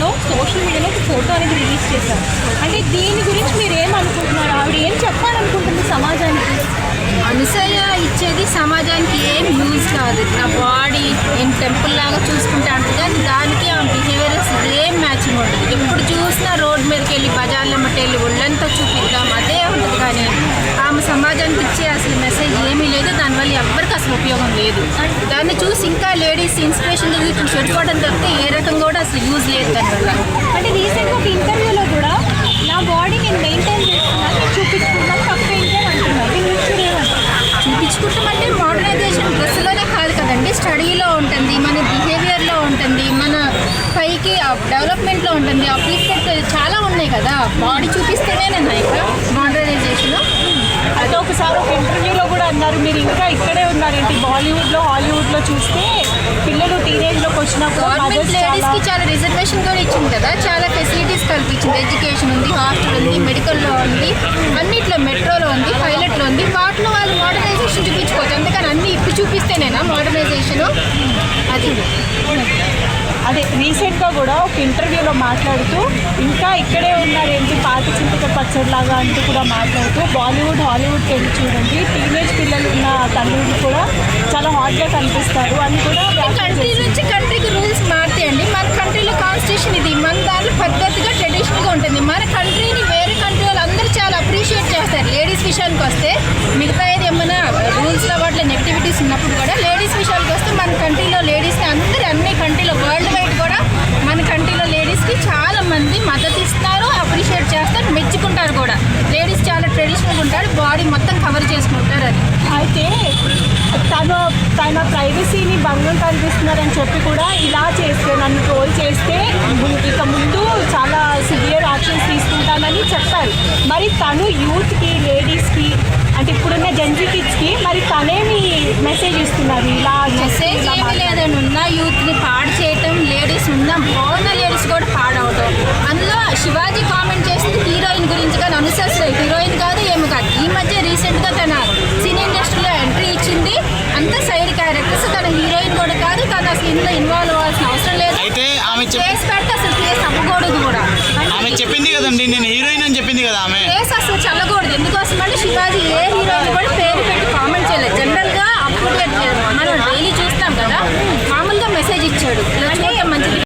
లో సోషల్ మీడియాలో ఒక ఫోటో అనేది రిలీజ్ చేశారు. అంటే దీని గురించి మీరు ఏమనుకుంటున్నారు? ఆవిడ ఏం చెప్పాలనుకుంటుంది సమాజానికి? అనుసయ ఇచ్చేది సమాజానికి ఏం యూజ్ కాదు. నా బాడీ నేను టెంపుల్ లాగా చూసుకుంటాను కానీ దానికి ఆ బిహేవియర్స్ ఏం మ్యాచింగ్ ఉంటుంది ఎప్పుడు చూసినా రోడ్ మీదకి వెళ్ళి బజార్లో మట్టి వెళ్ళి ఒళ్ళంతా చూపిద్దాం. అదే ఉంటుంది కానీ ఆమె సమాజానికి ఇచ్చే అసలు మెసేజ్ ఏమీ లేదు. దానివల్ల ఎవరికి అసలు ఉపయోగం లేదు. దాన్ని చూసి ఇంకా లేడీస్ ఇన్స్పిరేషన్ చూసి చెడిపోవడం తప్పితే అసలు యూజ్ లేదు దానివల్ల అంటే రీసెంట్గా ఒక ఇంటర్వ్యూలో కూడా నా బాడీ నేను మెయింటైన్ చేస్తున్నాను నేను చూపించుకున్నాను తప్పేంటి అని అంటున్నాను దీని గురించి మోడర్నైజేషన్ డ్రెస్లోనే కాదు కదండి. స్టడీలో ఉంటుంది మన బిహేవియర్లో ఉంటుంది మన పైకి డెవలప్మెంట్లో ఉంటుంది. అప్లిఫ్టెడ్ చాలా ఉన్నాయి కదా. బాడీ చూపిస్తేనే నేను ఇక్కడ అయితే ఒకసారి ఒక ఇంటర్వ్యూలో కూడా అన్నారు మీరు ఇంకా ఇక్కడే ఉన్నారేంటి బాలీవుడ్లో హాలీవుడ్లో చూస్తే పిల్లలు టీనేజ్లోకి వచ్చినప్పుడు గవర్నమెంట్ చాలా- లేడీస్కి చాలా రిజర్వేషన్ కూడా ఇచ్చింది కదా. చాలా ఫెసిలిటీస్ కల్పించింది. ఎడ్యుకేషన్ ఉంది హాస్టల్ ఉంది మెడికల్లో ఉంది అన్నిట్లో మెట్రోలో ఉంది పైలట్లో ఉంది. వాటిలో వాళ్ళు మోడర్నైజేషన్ చూపించుకోవచ్చు. అందుకని అన్ని ఇప్పి చూపిస్తేనేనా మోడర్నైజేషన్ అది. అదే రీసెంట్గా కూడా ఒక ఇంటర్వ్యూలో మాట్లాడుతూ ఇంకా ఇక్కడే ఉన్నారేంటి పాత చింతక పచ్చడిలాగా అంటూ కూడా మాట్లాడుతూ బాలీవుడ్ హాలీవుడ్కి వెళ్ళి చూడండి. టీనేజ్ పిల్లలు ఉన్న తల్లులు కూడా చాలా హాట్గా కనిపిస్తారు అని కూడా కంట్రీ. నుంచి కంట్రీకి రూల్స్ మారుతాయండి. మన కంట్రీలో కాన్స్టిట్యూషన్ ఇది. మన దాంట్లో పద్ధతిగా మద్దతు ఇస్తారు అప్రిషియేట్ చేస్తారు మెచ్చుకుంటారు కూడా. లేడీస్ చాలా ట్రెడిషనల్గా ఉంటారు బాడీ మొత్తం కవర్ చేసుకుంటారు అది. అయితే తను తన ప్రైవసీని భంగం కల్పిస్తున్నారని చెప్పి కూడా ఇలా చేస్తే నన్ను ట్రోల్ చేస్తే ఇక ముందు చాలా సివియర్ యాక్షన్స్ తీసుకుంటానని చెప్పారు. మరి తను యూత్కి లేడీస్కి అంటే ఇప్పుడున్న జెన్జీ కిడ్స్కి మరి తనేమి మెసేజ్ ఇస్తున్నారు? ఇలా మెసేజ్ ఏమీ. లేదండి ఉన్న యూత్ని పాడు చేయటం లేడీస్ ఉన్న బాగున్న లేడీస్ కూడా పాడవటం అందులో శివాజీ కామెంట్ చేసింది హీరోయిన్ గురించి కానీ అనుసరిస్తుంది హీరోయిన్ కాదు ఏమి కాదు. ఈ మధ్య రీసెంట్గా తన సినీ ఇండస్ట్రీలో ఎంట్రీ ఇచ్చింది. అంత సైడ్ క్యారెక్టర్స్ తన హీరోయిన్ కూడా కాదు తను అసలు ఇందులో ఇన్వాల్వ్ అవ్వాల్సిన అవసరం లేదు. అయితే ఆమె కేసు పెడితే అసలు కేసు అవ్వకూడదు కూడా. ఆమె చెప్పింది కదండి నేను హీరోయిన్ అని చెప్పింది కదా ఆమె. కేసు అసలు చల్లకూడదు. ఎందుకోసం అంటే శివాజీ ఏ హీరోయిన్ కూడా పేరు పెట్టి కామెంట్ చేయలేదు. జనరల్గా అప్పుడు